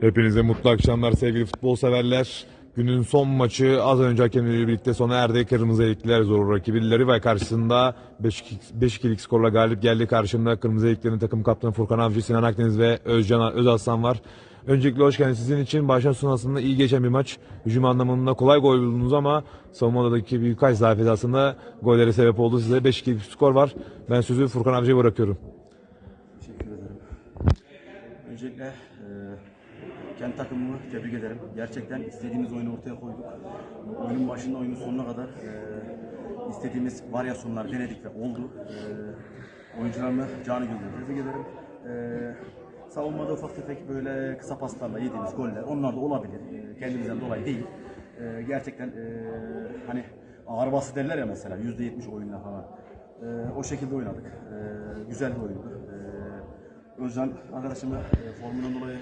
Hepinize mutlu akşamlar sevgili futbol severler. Günün son maçı az önce hakemleriyle birlikte sona erdi. Kırmızı Elikler zor rakibi Larivay karşısında 5-2'lik skorla galip geldi. Karşımda Kırmızı Elikler'in takım kaptanı Furkan Avcı, Sinan Akdeniz ve Özcan Özaslan var. Öncelikle hoş geldiniz. Sizin için baştan sona iyi geçen bir maç. Hücum anlamında kolay gol buldunuz ama savunmadaki birkaç zafiyet aslında gollere sebep oldu. Size 5-2'lik skor var. Ben sözü Furkan Avcı'ya bırakıyorum. Teşekkür ederim. Öncelikle e, kendi takımımı tebrik ederim. Gerçekten istediğimiz oyunu ortaya koyduk. Oyunun başında oyunun sonuna kadar e, istediğimiz varyasyonlar denedik ve oldu. E, oyuncularımı canı gönülden tebrik ederim. E, savunmada ufak tefek böyle kısa paslarla yediğimiz goller onlar da olabilir. E, kendimizden dolayı değil. E, gerçekten e, hani ağır bası derler ya mesela %70 oyunla falan. E, o şekilde oynadık. E, güzel bir oyundu. E, Özcan arkadaşımı e, formundan dolayı